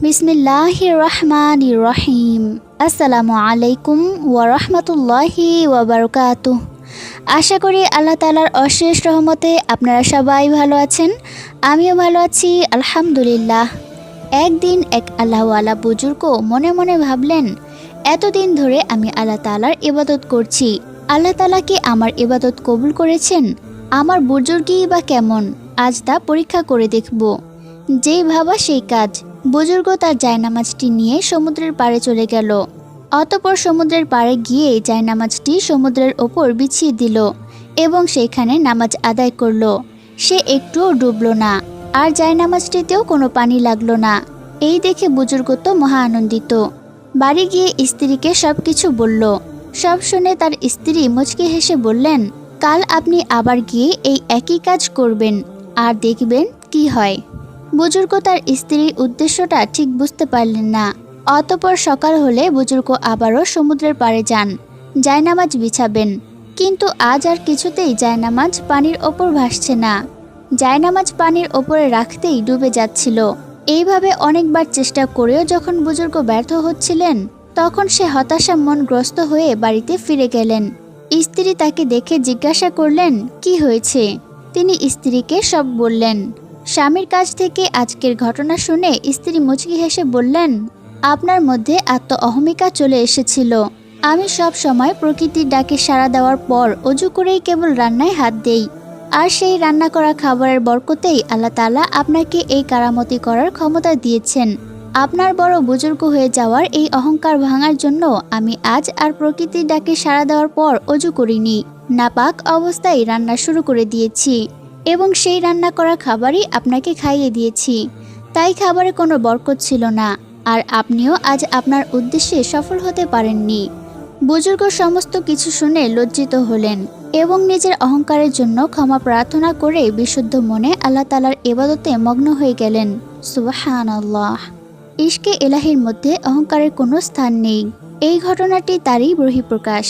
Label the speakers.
Speaker 1: বিসমিল্লাহ রহমান রহিম আশা করি আল্লাহ তালার অশেষ রহমতে আপনারা সবাই ভালো আছেন, আমিও ভালো আছি, আলহামদুলিল্লাহ। একদিন এক আল্লাহওয়ালা বুজুর্গ মনে মনে ভাবলেন, এতদিন ধরে আমি আল্লাহ তালার ইবাদত করছি। আল্লাহ তালা কি আমার ইবাদত কবুল করেছেন? আমার বুজুর্গই বা কেমন? আজ তা পরীক্ষা করে দেখব। যেই ভাবা সেই কাজ। বুজুর্গ তার জায়নামাজটি নিয়ে সমুদ্রের পাড়ে চলে গেল। অতপর সমুদ্রের পাড়ে গিয়ে জায়নামাজটি সমুদ্রের ওপর বিছিয়ে দিল এবং সেইখানে নামাজ আদায় করল। সে একটুও ডুবলো না, আর জায়নামাজটিতেও কোনো পানি লাগল না। এই দেখে বুজুর্গ তো মহা আনন্দিত। বাড়ি গিয়ে স্ত্রীকে সব কিছু বলল। সব শুনে তার স্ত্রী মুচকি হেসে বললেন, কাল আপনি আবার গিয়ে এই একই কাজ করবেন, আর দেখবেন কি হয়। বুজুর্গ তার স্ত্রীর উদ্দেশ্যটা ঠিক বুঝতে পারলেন না। অতপর সকাল হলে বুজুর্গ আবারও সমুদ্রের পাড়ে যান। জায়নামাজ বিছাবেন। কিন্তু আজ আর কিছুতেই জায়নামাজ পানির ওপর ভাসছে না। জায়নামাজ পানির ওপরে রাখতেই ডুবে যাচ্ছিল। এইভাবে অনেকবার চেষ্টা করেও যখন বুজুর্গ ব্যর্থ হচ্ছিলেন, তখন সে হতাশা মনগ্রস্ত হয়ে বাড়িতে ফিরে গেলেন। স্ত্রী তাকে দেখে জিজ্ঞাসা করলেন, কি হয়েছে? তিনি স্ত্রীকে সব বললেন স্বামীর কাছ থেকে আজকের ঘটনা শুনে স্ত্রী মুচকি হেসে বললেন, আপনার মধ্যে আত্ম অহমিকা চলে এসেছিল। আমি সব সময় প্রকৃতির ডাকে সাড়া দেওয়ার পর অজু করেই কেবল রান্নায় হাত দেই। আর সেই রান্না করা খাবারের বরকতেই আল্লাহ তালা আপনাকে এই কারামতি করার ক্ষমতা দিয়েছেন। আপনার বড় বুজুর্গ হয়ে যাওয়ার এই অহংকার ভাঙার জন্য আমি আজ আর প্রকৃতির ডাকে সাড়া দেওয়ার পর অজু করিনি। নাপাক অবস্থায় রান্না শুরু করে দিয়েছি। এবং সেই রান্না করা খাবারই আপনাকে খাইয়ে দিয়েছি। তাই খাবারে কোনো বরকত ছিল না। আর আপনিও আজ আপনার উদ্দেশ্যে সফল হতে পারেননি। বুজুর্গ সমস্ত কিছু শুনে লজ্জিত হলেন এবং নিজের অহংকারের জন্য ক্ষমা প্রার্থনা করে বিশুদ্ধ মনে আল্লাহ তালার এবাদতে মগ্ন হয়ে গেলেন। সুবাহান আল্লাহ ইশকে এলাহির মধ্যে অহংকারের কোনো স্থান নেই। এই ঘটনাটি তারই বহিঃপ্রকাশ।